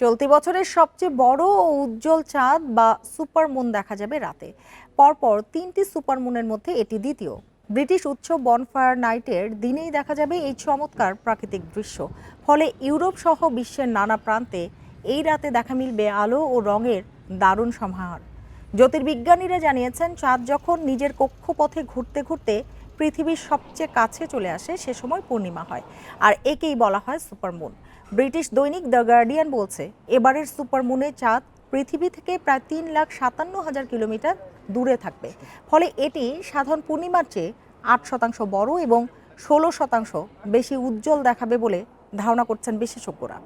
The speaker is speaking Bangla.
চলতি বছরের সবচেয়ে বড় ও উজ্জ্বল চাঁদ বা সুপারমুন দেখা যাবে রাতে। পরপর তিনটি সুপারমুনের মধ্যে এটি দ্বিতীয়। ব্রিটিশ উৎসব বনফায়ার নাইটের দিনেই দেখা যাবে এই চমৎকার প্রাকৃতিক দৃশ্য। ফলে ইউরোপ সহ বিশ্বের নানা প্রান্তে এই রাতে দেখা মিলবে আলো ও রঙের দারুণ সমাহার। জ্যোতির্বিজ্ঞানীরা জানিয়েছেন, চাঁদ যখন নিজের কক্ষপথে ঘুরতে ঘুরতে পৃথিবীর সবচেয়ে কাছে চলে আসে, সে সময় পূর্ণিমা হয়। আর একেই বলা হয় সুপারমুন ব্রিটিশ দৈনিক দ্য গার্ডিয়ান বলছে, এবারের সুপারমুনে চাঁদ পৃথিবী থেকে প্রায় তিন লাখ সাতান্ন হাজার কিলোমিটার দূরে থাকবে। ফলে এটি সাধারণ পূর্ণিমার চেয়ে আট শতাংশ বড় এবং ষোলো শতাংশ বেশি উজ্জ্বল দেখাবে বলে ধারণা করছেন বিশেষজ্ঞরা।